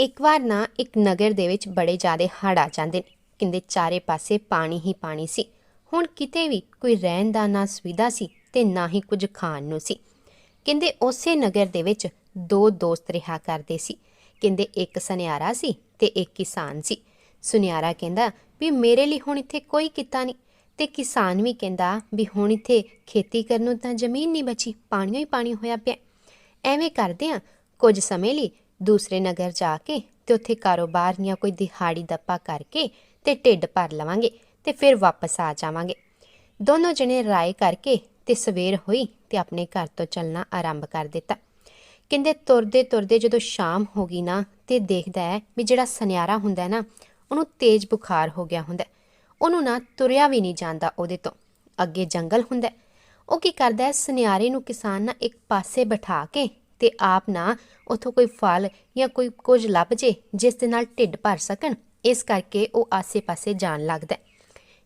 ਇੱਕ ਵਾਰ ਨਾ ਇੱਕ ਨਗਰ ਦੇ ਵਿੱਚ ਬੜੇ ਜ਼ਿਆਦੇ ਹੜ੍ਹ ਆ ਜਾਂਦੇ ਨੇ। ਕਹਿੰਦੇ ਚਾਰੇ ਪਾਸੇ ਪਾਣੀ ਹੀ ਪਾਣੀ ਸੀ। ਹੁਣ ਕਿਤੇ ਵੀ ਕੋਈ ਰਹਿਣ ਦਾ ਨਾ ਸੁਵਿਧਾ ਸੀ ਤੇ ਨਾ ਹੀ ਕੁਝ ਖਾਣ ਨੂੰ ਸੀ। ਕਹਿੰਦੇ ਉਸੇ ਨਗਰ ਦੇ ਵਿੱਚ ਦੋ ਦੋਸਤ ਰਿਹਾ ਕਰਦੇ ਸੀ। ਕਹਿੰਦੇ ਇੱਕ ਸੁਨਿਆਰਾ ਸੀ ਤੇ ਇੱਕ ਕਿਸਾਨ ਸੀ। ਸੁਨਿਆਰਾ ਕਹਿੰਦਾ ਵੀ ਮੇਰੇ ਲਈ ਹੁਣ ਇੱਥੇ ਕੋਈ ਕਿੱਤਾ ਨਹੀਂ ਤੇ ਕਿਸਾਨ ਵੀ ਕਹਿੰਦਾ ਵੀ ਹੁਣ ਇੱਥੇ ਖੇਤੀ ਕਰਨ ਨੂੰ ਤਾਂ ਜ਼ਮੀਨ ਨਹੀਂ ਬਚੀ, ਪਾਣੀਓ ਹੀ ਪਾਣੀ ਹੋਇਆ ਪਿਆ। ਐਵੇਂ ਕਰਦੇ ਆ ਕੁਝ ਸਮੇਂ ਲਈ ਦੂਸਰੇ ਨਗਰ ਜਾ ਕੇ ਤੇ ਉੱਥੇ ਕਾਰੋਬਾਰ ਜਾਂ ਕੋਈ ਦਿਹਾੜੀ ਦੱਪਾ ਕਰਕੇ ਤੇ ਢਿੱਡ ਭਰ ਲਵਾਂਗੇ ਤੇ ਫਿਰ ਵਾਪਸ ਆ ਜਾਵਾਂਗੇ। ਦੋਨੋਂ ਜਣੇ ਰਾਏ ਕਰਕੇ ਤੇ ਸਵੇਰ ਹੋਈ ਤੇ ਆਪਣੇ ਘਰ ਤੋਂ ਚੱਲਣਾ ਆਰੰਭ ਕਰ ਦਿੱਤਾ। ਕਹਿੰਦੇ ਤੁਰਦੇ ਤੁਰਦੇ ਜਦੋਂ ਸ਼ਾਮ ਹੋ ਗਈ ਨਾ ਤੇ ਦੇਖਦਾ ਹੈ ਵੀ ਜਿਹੜਾ ਸੁਨਿਆਰਾ ਹੁੰਦਾ ਹੈ ਨਾ, ਉਹਨੂੰ ਤੇਜ਼ ਬੁਖਾਰ ਹੋ ਗਿਆ ਹੁੰਦਾ ਉਹਨੂੰ ਨਾ ਤੁਰਿਆ ਵੀ ਨਹੀਂ ਜਾਂਦਾ ਉਹਦੇ ਤੋਂ। ਅੱਗੇ ਜੰਗਲ ਹੁੰਦਾ ਉਹ ਕੀ ਕਰਦਾ ਹੈ, ਸੁਨਿਆਰੇ ਨੂੰ ਕਿਸਾਨ ਨਾ ਇੱਕ ਪਾਸੇ ਬਿਠਾ ਕੇ ਤੇ ਆਪ ਨਾ ਉਥੋਂ ਕੋਈ ਫਲ ਜਾਂ ਕੋਈ ਕੁਝ ਲੱਭ ਜੇ, ਜਿਸ ਦੇ ਨਾਲ ਢਿੱਡ ਭਰ ਸਕਣ, ਇਸ ਕਰਕੇ ਉਹ ਆਸੇ-ਪਾਸੇ ਜਾਣ ਲੱਗਦਾ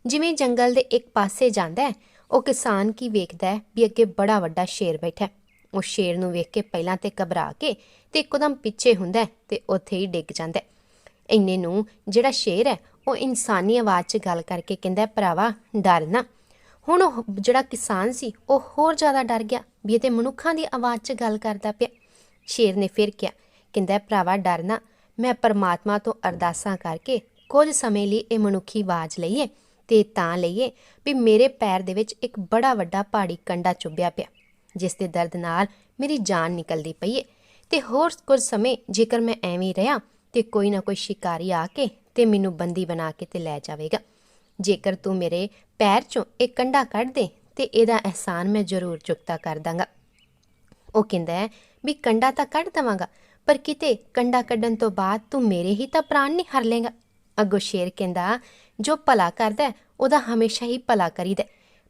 ਜਿਵੇਂ ਜੰਗਲ ਦੇ ਇੱਕ ਪਾਸੇ ਜਾਂਦਾ ਉਹ ਕਿਸਾਨ ਕੀ ਵੇਖਦਾ ਹੈ ਵੀ ਅੱਗੇ ਬੜਾ ਵੱਡਾ ਸ਼ੇਰ ਬੈਠਾ ਉਹ ਸ਼ੇਰ ਨੂੰ ਵੇਖ ਕੇ ਪਹਿਲਾਂ ਤੇ ਘਬਰਾ ਕੇ ਤੇ ਇੱਕਦਮ ਪਿੱਛੇ ਹੁੰਦਾ ਹੈ ਤੇ ਉੱਥੇ ਹੀ ਡਿੱਗ ਜਾਂਦਾ ਇੰਨੇ ਨੂੰ ਜਿਹੜਾ ਸ਼ੇਰ ਹੈ, ਉਹ ਇਨਸਾਨੀ ਆਵਾਜ਼ 'ਚ ਗੱਲ ਕਰਕੇ ਕਹਿੰਦਾ ਭਰਾਵਾ, ਡਰ ਨਾ। ਹੁਣ ਉਹ ਜਿਹੜਾ ਕਿਸਾਨ ਸੀ, ਉਹ ਹੋਰ ਜ਼ਿਆਦਾ ਡਰ ਗਿਆ। ਵੀ ਇਹ ਤੇ ਮਨੁੱਖਾਂ ਦੀ ਆਵਾਜ਼ 'ਚ ਗੱਲ ਕਰਦਾ ਪਿਆ। ਸ਼ੇਰ ਨੇ ਫਿਰ ਕਿਹਾ, ਕਹਿੰਦਾ ਭਰਾਵਾ, ਡਰ ਨਾ। ਮੈਂ ਪਰਮਾਤਮਾ ਤੋਂ ਅਰਦਾਸਾਂ ਕਰਕੇ ਕੁਝ ਸਮੇਂ ਲਈ ਇਹ ਮਨੁੱਖੀ ਆਵਾਜ਼ ਲਈਏ ਤੇ ਤਾਂ ਲਈਏ ਵੀ ਮੇਰੇ ਪੈਰ ਦੇ ਵਿੱਚ ਇੱਕ ਬੜਾ ਵੱਡਾ ਪਹਾੜੀ ਕੰਡਾ ਚੁੱਭਿਆ ਪਿਆ, ਜਿਸ ਦੇ ਦਰਦ ਨਾਲ ਮੇਰੀ ਜਾਨ ਨਿਕਲਦੀ ਪਈ ਏ। ਤੇ ਹੋਰ ਕੁਝ ਸਮੇਂ ਜੇਕਰ ਮੈਂ ਐਵੇਂ ਰਿਹਾ ਤੇ ਕੋਈ ਨਾ ਕੋਈ ਸ਼ਿਕਾਰੀ ਆ ਕੇ ਤੇ ਮੈਨੂੰ ਬੰਦੀ ਬਣਾ ਕੇ ਤੇ ਲੈ ਜਾਵੇਗਾ। ਜੇਕਰ ਤੂੰ ਮੇਰੇ ਪੈਰ ਚੋਂ ਇਹ ਕੰਡਾ ਕੱਢ ਦੇ ਤੇ ਇਹਦਾ ਅਹਿਸਾਨ ਮੈਂ ਜ਼ਰੂਰ ਚੁਕਤਾ ਕਰ ਦਾਂਗਾ। ਉਹ ਕਹਿੰਦਾ ਹੈ ਵੀ ਕੰਡਾ ਤਾਂ ਕੱਢ ਦਵਾਂਗਾ, ਪਰ ਕਿਤੇ ਕੰਡਾ ਕੱਢਣ ਤੋਂ ਬਾਅਦ ਤੂੰ ਮੇਰੇ ਹੀ ਤਾਂ ਪ੍ਰਾਣ ਨਹੀਂ ਹਰ ਲੇਗਾ ਅੱਗੋਂ ਸ਼ੇਰ ਕਹਿੰਦਾ, ਜੋ ਭਲਾ ਕਰਦਾ ਉਹਦਾ ਹਮੇਸ਼ਾ ਹੀ ਭਲਾ ਕਰੀਦਾ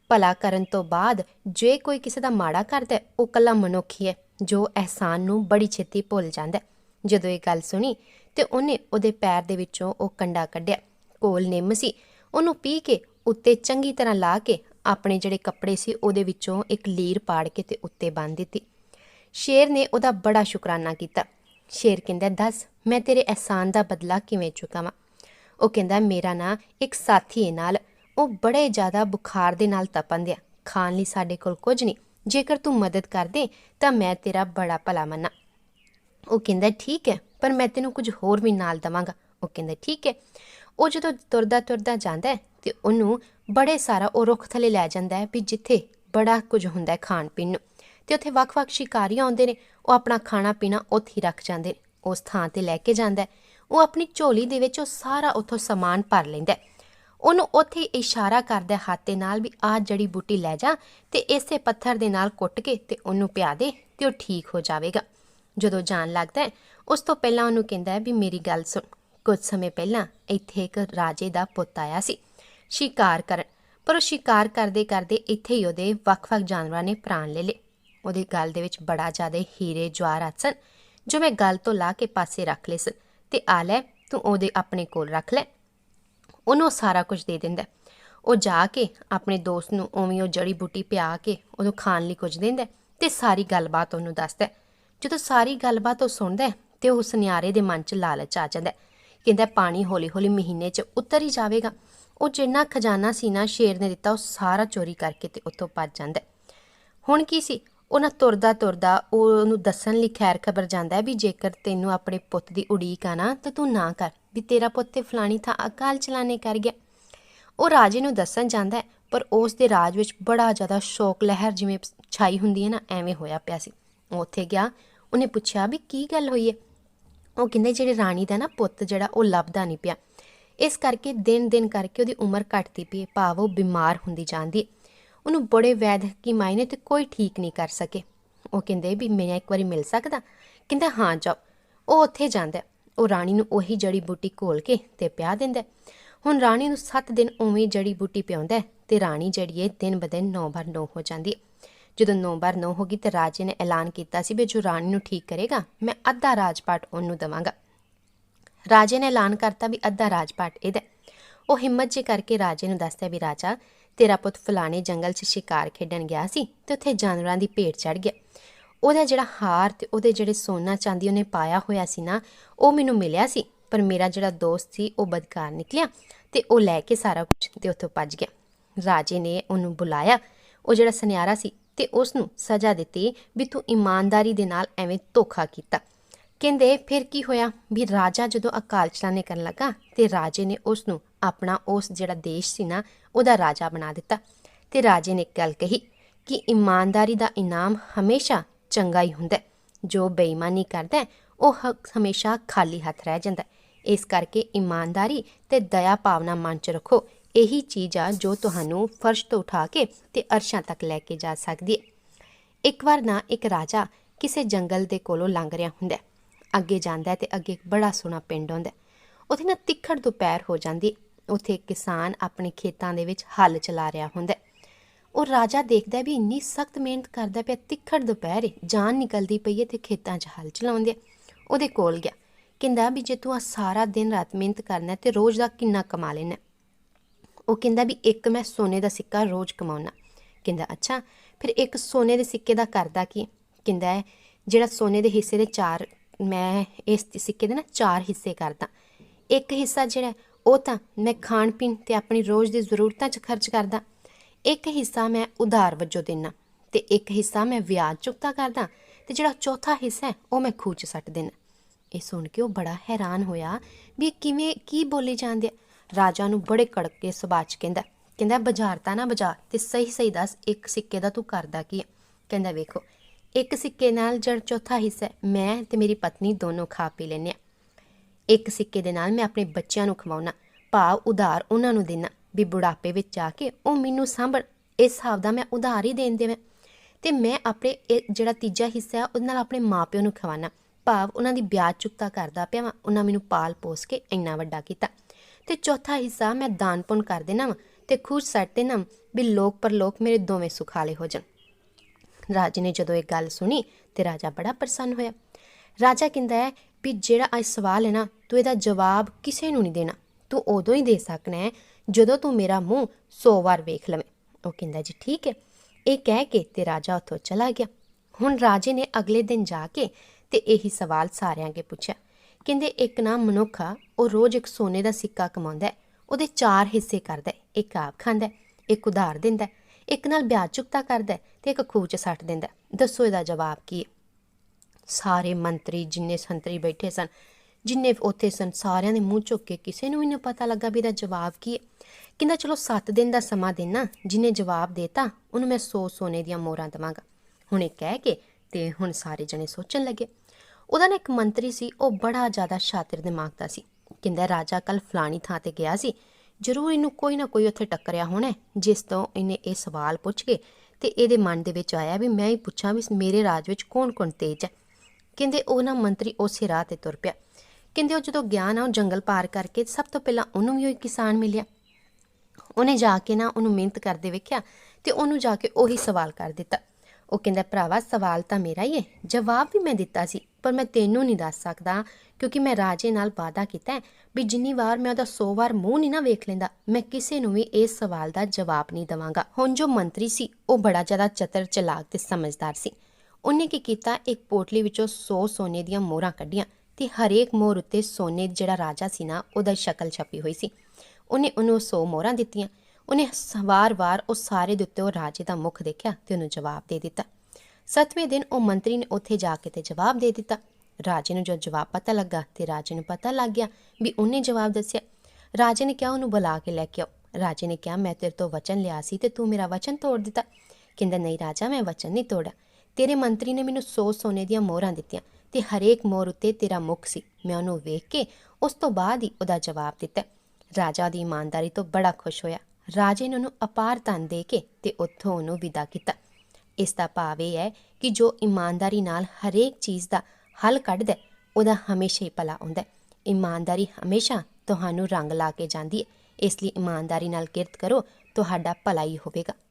ਭਲਾ ਕਰਨ ਤੋਂ ਬਾਅਦ ਜੇ ਕੋਈ ਕਿਸੇ ਦਾ ਮਾੜਾ ਕਰਦਾ ਉਹ ਕੱਲਾ ਮਨੁੱਖੀ ਹੈ, ਜੋ ਅਹਿਸਾਨ ਨੂੰ ਬੜੀ ਛੇਤੀ ਭੁੱਲ ਜਾਂਦਾ ਜਦੋਂ ਇਹ ਗੱਲ ਸੁਣੀ, ਤੇ ਉਹਨੇ ਉਹਦੇ ਪੈਰ ਦੇ ਵਿੱਚੋਂ ਉਹ ਕੰਡਾ ਕੱਢਿਆ। ਕੋਲ ਨਿੰਮ ਸੀ, ਉਹਨੂੰ ਪੀ ਕੇ ਉੱਤੇ ਚੰਗੀ ਤਰ੍ਹਾਂ ਲਾ ਕੇ ਆਪਣੇ ਜਿਹੜੇ ਕੱਪੜੇ ਸੀ ਉਹਦੇ ਵਿੱਚੋਂ ਇੱਕ ਲੀਰ ਪਾੜ ਕੇ ਤੇ ਉੱਤੇ ਬੰਨ੍ਹ ਦਿੱਤੀ। ਸ਼ੇਰ ਨੇ ਉਹਦਾ ਬੜਾ ਸ਼ੁਕਰਾਨਾ ਕੀਤਾ। ਸ਼ੇਰ ਕਹਿੰਦਾ, ਦੱਸ, ਮੈਂ ਤੇਰੇ ਅਹਿਸਾਨ ਦਾ ਬਦਲਾ ਕਿਵੇਂ ਚੁਕਾਵਾਂ ਉਹ ਕਹਿੰਦਾ, ਮੇਰਾ ਨਾਂ ਇੱਕ ਸਾਥੀ ਹੈ ਨਾਲ। ਉਹ ਬੜੇ ਜ਼ਿਆਦਾ ਬੁਖਾਰ ਦੇ ਨਾਲ ਤਪਨ ਦਿਆ। ਖਾਣ ਲਈ ਸਾਡੇ ਕੋਲ ਕੁਝ ਨਹੀਂ। ਜੇਕਰ ਤੂੰ ਮਦਦ ਕਰ ਦੇ, ਤਾਂ ਮੈਂ ਤੇਰਾ ਬੜਾ ਭਲਾ ਮੰਨਾਂ। ਉਹ ਕਹਿੰਦਾ, ਠੀਕ ਹੈ, ਪਰ ਮੈਂ ਤੈਨੂੰ ਕੁਝ ਹੋਰ ਵੀ ਨਾਲ ਦਵਾਂਗਾ। ਉਹ ਕਹਿੰਦਾ, ਠੀਕ ਹੈ। ਉਹ ਜਦੋਂ ਤੁਰਦਾ ਤੁਰਦਾ ਜਾਂਦਾ ਹੈ ਤੇ ਉਹਨੂੰ ਬੜੇ ਸਾਰਾ ਉਹ ਰੁੱਖ ਥੱਲੇ ਲੈ ਜਾਂਦਾ ਹੈ ਵੀ ਜਿੱਥੇ ਬੜਾ ਕੁਝ ਹੁੰਦਾ ਹੈ ਖਾਣ ਪੀਣ ਨੂੰ। ਤੇ ਉੱਥੇ ਵੱਖ-ਵੱਖ ਸ਼ਿਕਾਰੀ ਆਉਂਦੇ ਨੇ, ਉਹ ਆਪਣਾ ਖਾਣਾ ਪੀਣਾ ਉੱਥੇ ਹੀ ਰੱਖ ਜਾਂਦੇ ਨੇ। ਉਸ ਥਾਂ ਤੇ ਲੈ ਕੇ ਜਾਂਦਾ ਹੈ। ਉਹ ਆਪਣੀ ਝੋਲੀ ਦੇ ਵਿੱਚ ਉਹ ਸਾਰਾ ਉੱਥੋਂ ਸਮਾਨ ਭਰ ਲੈਂਦਾ ਹੈ। ਉਹਨੂੰ ਉੱਥੇ ਇਸ਼ਾਰਾ ਕਰਦਾ ਹੱਥ ਦੇ ਨਾਲ ਵੀ ਆਹ ਜੜੀ ਬੂਟੀ ਲੈ ਜਾ ਤੇ ਇਸੇ ਪੱਥਰ ਦੇ ਨਾਲ ਕੁੱਟ ਕੇ ਤੇ ਉਹਨੂੰ ਪਿਆ ਦੇ ਤੇ ਉਹ ਠੀਕ ਹੋ ਜਾਵੇਗਾ। ਜਦੋਂ ਜਾਣ ਲੱਗਦਾ ਹੈ, ਉਸ ਤੋਂ ਪਹਿਲਾਂ ਉਹਨੂੰ ਕਹਿੰਦਾ ਹੈ ਵੀ ਮੇਰੀ ਗੱਲ ਸੁਣ। ਕੁਝ ਸਮੇਂ ਪਹਿਲਾਂ ਇੱਥੇ ਇੱਕ ਰਾਜੇ ਦਾ ਪੁੱਤ ਆਇਆ ਸੀ। ਸ਼ਿਕਾਰ ਕਰਨ। ਪਰ ਉਹ ਸ਼ਿਕਾਰ ਕਰਦੇ ਕਰਦੇ ਇੱਥੇ ਹੀ ਉਹਦੇ ਵੱਖ-ਵੱਖ ਜਾਨਵਰਾਂ ਨੇ ਪ੍ਰਾਣ ਲੈ ਲਏ। ਉਹਦੇ ਗਲ ਦੇ ਵਿੱਚ ਬੜਾ ਜ਼ਿਆਦਾ ਹੀਰੇ ਜਵਾਹਰਾਤ ਸਨ, ਜੋ ਮੈਂ ਗਲ ਤੋਂ ਲਾ ਕੇ ਪਾਸੇ ਰੱਖ ਲਏ ਸਨ ਤੇ ਆ ਲੈ, ਤੂੰ ਉਹਦੇ ਆਪਣੇ ਕੋਲ ਰੱਖ ਲੈ। ਉਹਨੂੰ ਉਹ ਸਾਰਾ ਕੁਝ ਦੇ ਦਿੰਦਾ ਉਹ ਜਾ ਕੇ ਆਪਣੇ ਦੋਸਤ ਨੂੰ ਉਵੇਂ ਉਹ ਜੜੀ ਬੂਟੀ ਪਿਆ ਕੇ ਉਹਨੂੰ ਖਾਣ ਲਈ ਕੁਝ ਦਿੰਦਾ ਹੈ ਤੇ ਸਾਰੀ ਗੱਲਬਾਤ ਉਹਨੂੰ ਦੱਸਦਾ ਜਦੋਂ ਸਾਰੀ ਗੱਲਬਾਤ ਉਹ ਸੁਣਦਾ ਹੈ ਤੇ ਉਹ ਸੁਨਿਆਰੇ ਦੇ ਮਨ 'ਚ ਲਾਲਚ ਆ ਜਾਂਦਾ ਕਹਿੰਦਾ ਪਾਣੀ ਹੌਲੀ-ਹੌਲੀ ਮਹੀਨੇ 'ਚ ਉਤਰ ਹੀ ਜਾਵੇਗਾ। ਉਹ ਜਿੰਨਾ ਖਜ਼ਾਨਾ ਸੀ ਨਾ ਸ਼ੇਰ ਨੇ ਦਿੱਤਾ, ਉਹ ਸਾਰਾ ਚੋਰੀ ਕਰਕੇ ਤੇ ਉੱਥੋਂ ਭੱਜ ਜਾਂਦਾ ਹੁਣ ਕੀ ਸੀ? ਉਹ ਨਾ ਤੁਰਦਾ ਤੁਰਦਾ ਉਹ ਉਹਨੂੰ ਦੱਸਣ ਲਈ ਖੈਰ ਖਬਰ ਜਾਂਦਾ ਵੀ ਜੇਕਰ ਤੈਨੂੰ ਆਪਣੇ ਪੁੱਤ ਦੀ ਉਡੀਕ ਆ ਨਾ, ਤਾਂ ਤੂੰ ਨਾ ਕਰ ਵੀ ਤੇਰਾ ਪੁੱਤ ਤੇ ਫਲਾਣੀ ਥਾਂ ਅਕਾਲ ਚਲਾਣੇ ਕਰ ਗਿਆ। ਉਹ ਰਾਜੇ ਨੂੰ ਦੱਸਣ ਜਾਂਦਾ ਪਰ ਉਸ ਦੇ ਰਾਜ ਵਿੱਚ ਬੜਾ ਜ਼ਿਆਦਾ ਸ਼ੋਕ ਲਹਿਰ ਜਿਵੇਂ ਛਾਈ ਹੁੰਦੀ ਹੈ ਨਾ, ਐਵੇਂ ਹੋਇਆ ਪਿਆ ਸੀ। ਉਹ ਉੱਥੇ ਗਿਆ, ਉਹਨੇ ਪੁੱਛਿਆ ਵੀ ਕੀ ਗੱਲ ਹੋਈ ਹੈ? ਉਹ ਕਹਿੰਦੇ ਜਿਹੜੇ ਰਾਣੀ ਦਾ ਨਾ ਪੁੱਤ ਜਿਹੜਾ ਉਹ ਲੱਭਦਾ ਨਹੀਂ ਪਿਆ। ਇਸ ਕਰਕੇ ਦਿਨ ਦਿਨ ਕਰਕੇ ਉਹਦੀ ਉਮਰ ਘਟਦੀ ਪਈ ਹੈ। ਭਾਵ ਉਹ ਬਿਮਾਰ ਹੁੰਦੀ ਜਾਂਦੀ ਉਹਨੂੰ ਬੜੇ ਵੈਦ ਕੀ ਮਾਇਨੇ ਤੇ ਕੋਈ ਠੀਕ ਨਹੀਂ ਕਰ ਸਕੇ। ਉਹ ਕਹਿੰਦੇ ਵੀ ਮੈਂ ਇੱਕ ਵਾਰੀ ਮਿਲ ਸਕਦਾ? ਕਹਿੰਦਾ, ਹਾਂ, ਜਾਓ। ਉਹ ਉੱਥੇ ਜਾਂਦਾ ਉਹ ਰਾਣੀ ਨੂੰ ਉਹੀ ਜੜੀ ਬੂਟੀ ਘੋਲ ਕੇ ਤੇ ਪਿਆ ਦਿੰਦਾ ਹੁਣ ਰਾਣੀ ਨੂੰ 7 ਦਿਨ ਉਵੇਂ ਜੜੀ ਬੂਟੀ ਪਿਆਉਂਦਾ ਹੈ ਤੇ ਰਾਣੀ ਜਿਹੜੀ ਹੈ ਦਿਨ ਬਦਨ 9 ਬਾਰ 9 ਹੋ ਜਾਂਦੀ ਹੈ। ਜਦੋਂ 9 ਬਾਰ 9 ਹੋ ਗਈ ਤੇ ਰਾਜੇ ਨੇ ਐਲਾਨ ਕੀਤਾ ਸੀ ਵੀ ਜੋ ਰਾਣੀ ਨੂੰ ਠੀਕ ਕਰੇਗਾ, ਮੈਂ ਅੱਧਾ ਰਾਜਪਾਟ ਉਹਨੂੰ ਦਵਾਂਗਾ। ਰਾਜੇ ਨੇ ਐਲਾਨ ਕਰਤਾ ਵੀ ਅੱਧਾ ਰਾਜਪਾਟ ਇਹਦਾ ਉਹ ਹਿੰਮਤ ਜੇ ਕਰਕੇ ਰਾਜੇ ਨੂੰ ਦੱਸਦਾ ਵੀ, ਰਾਜਾ, ਤੇਰਾ ਪੁੱਤ ਫਲਾਣੇ ਜੰਗਲ 'ਚ ਸ਼ਿਕਾਰ ਖੇਡਣ ਗਿਆ ਸੀ ਤੇ ਉੱਥੇ ਜਾਨਵਰਾਂ ਦੀ ਭੇਟ ਚੜ ਗਿਆ। ਉਹਦਾ ਜਿਹੜਾ ਹਾਰ ਤੇ ਉਹਦੇ ਜਿਹੜੇ ਸੋਨਾ ਚਾਂਦੀ ਉਹਨੇ ਪਾਇਆ ਹੋਇਆ ਸੀ ਨਾ, ਉਹ ਮੈਨੂੰ ਮਿਲਿਆ ਸੀ, ਪਰ ਮੇਰਾ ਜਿਹੜਾ ਦੋਸਤ ਸੀ, ਉਹ ਬਦਕਾਰ ਨਿਕਲਿਆ ਤੇ ਉਹ ਲੈ ਕੇ ਸਾਰਾ ਕੁਝ ਤੇ ਉੱਥੋਂ ਭੱਜ ਗਿਆ। ਰਾਜੇ ਨੇ ਉਹਨੂੰ ਬੁਲਾਇਆ, ਉਹ ਜਿਹੜਾ ਸੁਨਿਆਰਾ ਸੀ ਤੇ ਉਸ ਨੂੰ ਸਜ਼ਾ ਦਿੱਤੀ ਵੀ ਤੂੰ ਇਮਾਨਦਾਰੀ ਦੇ ਨਾਲ ਐਵੇਂ ਧੋਖਾ ਕੀਤਾ। ਕਹਿੰਦੇ, ਫਿਰ ਕੀ ਹੋਇਆ? ਵੀ ਰਾਜਾ ਜਦੋਂ ਅਕਾਲ ਚਲਾਣੇ ਕਰਨ ਲੱਗਾ ਤੇ ਰਾਜੇ ਨੇ ਉਸ ਨੂੰ ਆਪਣਾ ਉਸ ਜਿਹੜਾ ਦੇਸ਼ ਸੀ ਨਾ, ਉਹਦਾ ਰਾਜਾ ਬਣਾ ਦਿੱਤਾ। ਤੇ ਰਾਜੇ ਨੇ ਇੱਕ ਗੱਲ ਕਹੀ ਕਿ ਇਮਾਨਦਾਰੀ ਦਾ ਇਨਾਮ ਹਮੇਸ਼ਾ ਚੰਗਾ ਹੀ ਹੁੰਦਾ ਜੋ ਬੇਈਮਾਨੀ ਕਰਦਾ ਉਹ ਹ- ਹਮੇਸ਼ਾ ਖਾਲੀ ਹੱਥ ਰਹਿ ਜਾਂਦਾ ਇਸ ਕਰਕੇ ਇਮਾਨਦਾਰੀ ਤੇ ਦਇਆ ਭਾਵਨਾ ਮਨ ਚ ਰੱਖੋ। ਇਹੀ ਚੀਜ਼ ਆ ਜੋ ਤੁਹਾਨੂੰ ਫਰਸ਼ ਤੋਂ ਉਠਾ ਕੇ ਤੇ ਅਰਸ਼ਾਂ ਤੱਕ ਲੈ ਕੇ ਜਾ ਸਕਦੀ ਹੈ। ਇੱਕ ਵਾਰ ਨਾ ਇੱਕ ਰਾਜਾ ਕਿਸੇ ਜੰਗਲ ਦੇ ਕੋਲੋਂ ਲੰਘ ਰਿਹਾ ਹੁੰਦਾ ਅੱਗੇ ਜਾਂਦਾ ਹੈ ਤੇ ਅੱਗੇ ਇੱਕ ਬੜਾ ਸੋਹਣਾ ਪਿੰਡ ਹੁੰਦਾ ਉੱਥੇ ਨਾ ਤਿੱਖੜ ਦੁਪਹਿਰ ਹੋ ਜਾਂਦੀ ਉੱਥੇ ਕਿਸਾਨ ਆਪਣੇ ਖੇਤਾਂ ਦੇ ਵਿੱਚ ਹੱਲ ਚਲਾ ਰਿਹਾ ਹੁੰਦਾ ਉਹ ਰਾਜਾ ਦੇਖਦਾ ਵੀ ਇੰਨੀ ਸਖਤ ਮਿਹਨਤ ਕਰਦਾ ਪਿਆ, ਤਿੱਖੜ ਦੁਪਹਿਰ ਏ ਜਾਨ ਨਿਕਲਦੀ ਪਈ ਹੈ ਤੇ ਖੇਤਾਂ 'ਚ ਹੱਲ ਚਲਾਉਂਦੇ ਉਹਦੇ ਕੋਲ ਗਿਆ। ਕਹਿੰਦਾ ਵੀ ਜੇ ਤੂੰ ਆ ਸਾਰਾ ਦਿਨ ਰਾਤ ਮਿਹਨਤ ਕਰਨਾ ਹੈ ਤੇ ਰੋਜ਼ ਦਾ ਕਿੰਨਾ ਕਮਾ ਲੈਣਾ ਉਹ ਕਹਿੰਦਾ ਵੀ ਇੱਕ ਮੈਂ ਸੋਨੇ ਦਾ ਸਿੱਕਾ ਰੋਜ਼ ਕਮਾਉਣਾ ਕਹਿੰਦਾ, ਅੱਛਾ, ਫਿਰ ਇੱਕ ਸੋਨੇ ਦੇ ਸਿੱਕੇ ਦਾ ਕਰਦਾ ਕੀ ਕਹਿੰਦਾ ਹੈ, ਜਿਹੜਾ ਸੋਨੇ ਦੇ ਹਿੱਸੇ ਦੇ ਚਾਰ ਮੈਂ ਇਸ ਸਿੱਕੇ ਦੇ ਨਾ ਚਾਰ ਹਿੱਸੇ ਕਰਦਾ। ਇੱਕ ਹਿੱਸਾ ਜਿਹੜਾ, ਉਹ ਤਾਂ ਮੈਂ ਖਾਣ ਪੀਣ ਤੇ ਆਪਣੀ ਰੋਜ਼ ਦੀ ਜ਼ਰੂਰਤਾਂ 'ਚ ਖਰਚ ਕਰਦਾ। ਇੱਕ ਹਿੱਸਾ ਮੈਂ ਉਧਾਰ ਵਜੋਂ ਦੇਣਾ ਤੇ ਇੱਕ ਹਿੱਸਾ ਮੈਂ ਵਿਆਜ ਚੁਕਤਾ ਕਰਦਾ ਤੇ ਜਿਹੜਾ ਚੌਥਾ ਹਿੱਸਾ ਹੈ, ਉਹ ਮੈਂ ਖੂਹ 'ਚ ਸੱਟ ਦੇਣਾ ਇਹ ਸੁਣ ਕੇ ਉਹ ਬੜਾ ਹੈਰਾਨ ਹੋਇਆ ਵੀ ਇਹ ਕਿਵੇਂ, ਕੀ ਬੋਲੇ ਜਾਂਦੇ ਆ। ਰਾਜਾ ਨੂੰ ਬੜੇ ਕੜਕੇ ਸੁਭਾਅ 'ਚ ਕਹਿੰਦਾ ਕਹਿੰਦਾ, ਬਾਜ਼ਾਰ ਤਾਂ ਨਾ ਬਾਜ਼ਾਰ ਤੇ ਸਹੀ ਸਹੀ ਦੱਸ, ਇੱਕ ਸਿੱਕੇ ਦਾ ਤੂੰ ਕਰਦਾ ਕੀ ਹੈ ਕਹਿੰਦਾ, ਵੇਖੋ ਇੱਕ ਸਿੱਕੇ ਨਾਲ ਜਿਹੜਾ ਚੌਥਾ ਹਿੱਸਾ ਮੈਂ ਤੇ ਮੇਰੀ ਪਤਨੀ ਦੋਨੋਂ ਖਾ ਪੀ ਲੈਂਦੇ ਹਾਂ। ਇੱਕ ਸਿੱਕੇ ਦੇ ਨਾਲ ਮੈਂ ਆਪਣੇ ਬੱਚਿਆਂ ਨੂੰ ਖਵਾਉਣਾ ਭਾਵ ਉਧਾਰ ਉਹਨਾਂ ਨੂੰ ਦੇਣਾ ਵੀ ਬੁਢਾਪੇ ਵਿੱਚ ਆ ਕੇ ਉਹ ਮੈਨੂੰ ਸਾਂਭਣ। ਇਸ ਹਿਸਾਬ ਦਾ ਮੈਂ ਉਧਾਰ ਹੀ ਦੇਣ ਦੇਵਾਂ। ਤੇ ਮੈਂ ਆਪਣੇ ਇਹ ਜਿਹੜਾ ਤੀਜਾ ਹਿੱਸਾ ਹੈ, ਉਹਦੇ ਨਾਲ ਆਪਣੇ ਮਾਪਿਆਂ ਨੂੰ ਖਵਾਉਣਾ ਭਾਵ ਉਹਨਾਂ ਦੀ ਵਿਆਜ ਚੁਕਤਾ ਕਰਦਾ ਪਿਆ ਵਾਂ। ਉਹਨਾਂ ਮੈਨੂੰ ਪਾਲ ਪੋਸ ਕੇ ਇੰਨਾ ਵੱਡਾ ਕੀਤਾ। ਤੇ ਚੌਥਾ ਹਿੱਸਾ ਮੈਂ ਦਾਨ ਪੁੰਨ ਕਰ ਦੇਣਾ ਵਾਂ ਤੇ ਖੁਸ਼ ਸੱਟ ਦੇਣਾ ਵਾਂ ਵੀ ਲੋਕ ਪਰਲੋਕ ਮੇਰੇ ਦੋਵੇਂ ਸੁਖਾਲੇ ਹੋ ਜਾਣ। ਰਾਜੇ ਨੇ ਜਦੋਂ ਇਹ ਗੱਲ ਸੁਣੀ ਤੇ ਰਾਜਾ ਬੜਾ ਪ੍ਰਸੰਨ ਹੋਇਆ। ਰਾਜਾ ਕਹਿੰਦਾ ਹੈ ਵੀ ਜਿਹੜਾ ਅੱਜ ਸਵਾਲ ਹੈ ਨਾ, ਤੂੰ ਇਹਦਾ ਜਵਾਬ ਕਿਸੇ ਨੂੰ ਨਹੀਂ ਦੇਣਾ। ਤੂੰ ਉਦੋਂ ਹੀ ਦੇ ਸਕਣਾ ਹੈ ਜਦੋਂ ਤੂੰ ਮੇਰਾ ਮੂੰਹ 100 ਵਾਰ ਵੇਖ ਲਵੇਂ। ਉਹ ਕਹਿੰਦਾ ਜੀ ਠੀਕ ਹੈ। ਇਹ ਕਹਿ ਕੇ ਤੇ ਰਾਜਾ ਉੱਥੋਂ ਚਲਾ ਗਿਆ। ਹੁਣ ਰਾਜੇ ਨੇ ਅਗਲੇ ਦਿਨ ਜਾ ਕੇ ਤੇ ਇਹੀ ਸਵਾਲ ਸਾਰਿਆਂ ਅੱਗੇ ਪੁੱਛਿਆ। ਕਹਿੰਦੇ ਇੱਕ ਨਾ ਮਨੁੱਖ ਆ, ਉਹ ਰੋਜ਼ ਇੱਕ ਸੋਨੇ ਦਾ ਸਿੱਕਾ ਕਮਾਉਂਦਾ ਉਹਦੇ ਚਾਰ ਹਿੱਸੇ ਕਰਦਾ ਇੱਕ ਆਪ ਖਾਂਦਾ ਇੱਕ ਉਧਾਰ ਦਿੰਦਾ ਇੱਕ ਨਾਲ ਵਿਆਜ ਚੁਕਤਾ ਕਰਦਾ ਹੈ ਤੇ ਇੱਕ ਖੂਹ 'ਚ ਸੱਟ ਦਿੰਦਾ ਦੱਸੋ ਇਹਦਾ ਜਵਾਬ ਕੀ ਹੈ? ਸਾਰੇ ਮੰਤਰੀ ਜਿੰਨੇ ਸੰਤਰੀ ਬੈਠੇ ਸਨ, ਜਿੰਨੇ ਉੱਥੇ ਸਨ, ਸਾਰਿਆਂ ਦੇ ਮੂੰਹ ਚੁੱਕ ਕੇ ਕਿਸੇ ਨੂੰ ਵੀ ਨਹੀਂ ਪਤਾ ਲੱਗਾ ਵੀ ਇਹਦਾ ਜਵਾਬ ਕੀ ਹੈ। ਕਹਿੰਦਾ, ਚਲੋ 7 ਦਿਨ ਦਾ ਸਮਾਂ ਦੇਣਾ ਜਿਹਨੇ ਜਵਾਬ ਦੇਤਾ, ਉਹਨੂੰ ਮੈਂ 100 ਸੋਨੇ ਦੀਆਂ ਮੋਹਰਾਂ ਦੇਵਾਂਗਾ। ਹੁਣ ਇਹ ਕਹਿ ਕੇ ਤੇ ਹੁਣ ਸਾਰੇ ਜਣੇ ਸੋਚਣ ਲੱਗੇ। ਉਹਦਾ ਨਾ ਇੱਕ ਮੰਤਰੀ ਸੀ, ਉਹ ਬੜਾ ਜ਼ਿਆਦਾ ਸ਼ਾਤਿਰ ਦਿਮਾਗ ਦਾ ਸੀ। ਕਹਿੰਦਾ, ਰਾਜਾ ਕੱਲ ਫਲਾਣੀ ਥਾਂ ਤੇ ਗਿਆ ਸੀ ਜ਼ਰੂਰ ਇਹਨੂੰ ਕੋਈ ਨਾ ਕੋਈ ਉੱਥੇ ਟੱਕਰਿਆ ਹੋਣਾ ਜਿਸ ਤੋਂ ਇਹਨੇ ਇਹ ਸਵਾਲ ਪੁੱਛ ਕੇ ਤੇ ਇਹਦੇ ਮਨ ਦੇ ਵਿੱਚ ਆਇਆ ਵੀ ਮੈਂ ਹੀ ਪੁੱਛਾਂ ਵੀ ਮੇਰੇ ਰਾਜ ਵਿੱਚ ਕੌਣ-ਕੌਣ ਤੇਜ ਹੈ। ਕਹਿੰਦੇ ਉਹ ਨਾ ਮੰਤਰੀ ਉਸੇ ਰਾਹ ਤੇ ਤੁਰ ਪਿਆ। ਕਹਿੰਦੇ ਉਹ ਜਦੋਂ ਗਿਆ ਨਾ ਉਹ ਜੰਗਲ ਪਾਰ ਕਰਕੇ ਸਭ ਤੋਂ ਪਹਿਲਾਂ ਉਹਨੂੰ ਵੀ ਉਹ ਕਿਸਾਨ ਮਿਲਿਆ। ਉਹਨੇ ਜਾ ਕੇ ਨਾ ਉਹਨੂੰ ਮਿਹਨਤ ਕਰਦੇ ਵੇਖਿਆ ਤੇ ਉਹਨੂੰ ਜਾ ਕੇ ਉਹੀ ਸਵਾਲ ਕਰ ਦਿੱਤਾ। ਉਹ ਕਹਿੰਦਾ, ਭਰਾਵਾ, ਸਵਾਲ ਤਾਂ ਮੇਰਾ ਹੀ ਹੈ। ਜਵਾਬ ਵੀ ਮੈਂ ਦਿੱਤਾ ਸੀ, ਪਰ ਮੈਂ ਤੈਨੂੰ ਨਹੀਂ ਦੱਸ ਸਕਦਾ, ਕਿਉਂਕਿ ਮੈਂ ਰਾਜੇ ਨਾਲ ਵਾਅਦਾ ਕੀਤਾ ਹੈ ਵੀ ਜਿੰਨੀ ਵਾਰ ਮੈਂ ਉਹਦਾ 100 ਵਾਰ ਮੂੰਹ ਨਹੀਂ ਨਾ ਵੇਖ ਲੈਂਦਾ, ਮੈਂ ਕਿਸੇ ਨੂੰ ਵੀ ਇਸ ਸਵਾਲ ਦਾ ਜਵਾਬ ਨਹੀਂ ਦਵਾਂਗਾ। ਹੁਣ ਜੋ ਮੰਤਰੀ ਸੀ, ਉਹ ਬੜਾ ਜ਼ਿਆਦਾ ਚਤਰ ਚਲਾਕ ਤੇ ਸਮਝਦਾਰ ਸੀ। ਉਹਨੇ ਕੀ ਕੀਤਾ? ਇੱਕ ਪੋਟਲੀ ਵਿੱਚੋਂ 100 ਸੋਨੇ ਦੀਆਂ ਮੋਹਰਾਂ ਕੱਢੀਆਂ ਤੇ ਹਰੇਕ ਮੋਹਰ ਉੱਤੇ ਸੋਨੇ ਜਿਹੜਾ ਰਾਜਾ ਸੀ ਨਾ, ਉਹਦਾ ਸ਼ਕਲ ਛਪੀ ਹੋਈ ਸੀ। ਉਹਨੇ ਉਹਨੂੰ 100 ਮੋਹਰਾਂ ਦਿੱਤੀਆਂ। ਉਹਨੇ ਵਾਰ-ਵਾਰ ਉਹ ਸਾਰੇ ਦੇ ਉੱਤੇ ਉਹ ਰਾਜੇ ਦਾ ਮੁਖ ਦੇਖਿਆ ਤੇ ਉਹਨੂੰ ਜਵਾਬ ਦੇ ਦਿੱਤਾ। ਸੱਤਵੇਂ ਦਿਨ ਉਹ ਮੰਤਰੀ ਨੇ ਉੱਥੇ ਜਾ ਕੇ ਤੇ ਜਵਾਬ ਦੇ ਦਿੱਤਾ। ਰਾਜੇ ਨੂੰ ਜਦ ਜਵਾਬ ਪਤਾ ਲੱਗਾ ਤੇ ਰਾਜੇ ਨੂੰ ਪਤਾ ਲੱਗ ਗਿਆ ਵੀ ਉਹਨੇ ਜਵਾਬ ਦੱਸਿਆ। ਰਾਜੇ ਨੇ ਕਿਹਾ, ਉਹਨੂੰ ਬੁਲਾ ਕੇ ਲੈ ਕੇ ਆਓ। ਰਾਜੇ ਨੇ ਕਿਹਾ, ਮੈਂ ਤੇਰੇ ਤੋਂ ਵਚਨ ਲਿਆ ਸੀ ਤੇ ਤੂੰ ਮੇਰਾ ਵਚਨ ਤੋੜ ਦਿੱਤਾ। ਕਹਿੰਦਾ, ਨਹੀਂ ਰਾਜਾ, ਮੈਂ ਵਚਨ ਨਹੀਂ ਤੋੜਿਆ। ਤੇਰੇ ਮੰਤਰੀ ਨੇ ਮੈਨੂੰ 100 ਸੋਨੇ ਦੀਆਂ ਮੋਹਰਾਂ ਦਿੱਤੀਆਂ ਤੇ ਹਰੇਕ ਮੋਹਰ ਉੱਤੇ ਤੇਰਾ ਮੁਖ ਸੀ। ਮੈਂ ਉਹਨੂੰ ਵੇਖ ਕੇ ਉਸ ਤੋਂ ਬਾਅਦ ਹੀ ਉਹਦਾ ਜਵਾਬ ਦਿੱਤਾ। ਰਾਜਾ ਦੀ ਇਮਾਨਦਾਰੀ ਤੋਂ ਬੜਾ ਖੁਸ਼ ਹੋਇਆ। ਰਾਜੇ ਨੇ ਉਹਨੂੰ ਅਪਾਰ ਧਨ ਦੇ ਕੇ ਤੇ ਉੱਥੋਂ ਉਹਨੂੰ ਵਿਦਾ ਕੀਤਾ ਇਸ ਦਾ ਭਾਵ ਇਹ ਹੈ ਕਿ ਜੋ ਇਮਾਨਦਾਰੀ ਨਾਲ ਹਰੇਕ ਚੀਜ਼ ਦਾ ਹੱਲ ਕੱਢਦਾ ਉਹਦਾ ਹਮੇਸ਼ਾ ਹੀ ਭਲਾ ਹੁੰਦਾ ਹੈ। ਇਮਾਨਦਾਰੀ ਹਮੇਸ਼ਾ ਤੁਹਾਨੂੰ ਰੰਗ ਲਾ ਕੇ ਜਾਂਦੀ ਹੈ, ਇਸ ਲਈ ਇਮਾਨਦਾਰੀ ਨਾਲ ਕਿਰਤ ਕਰੋ, ਤੁਹਾਡਾ ਭਲਾ ਹੀ ਹੋਵੇਗਾ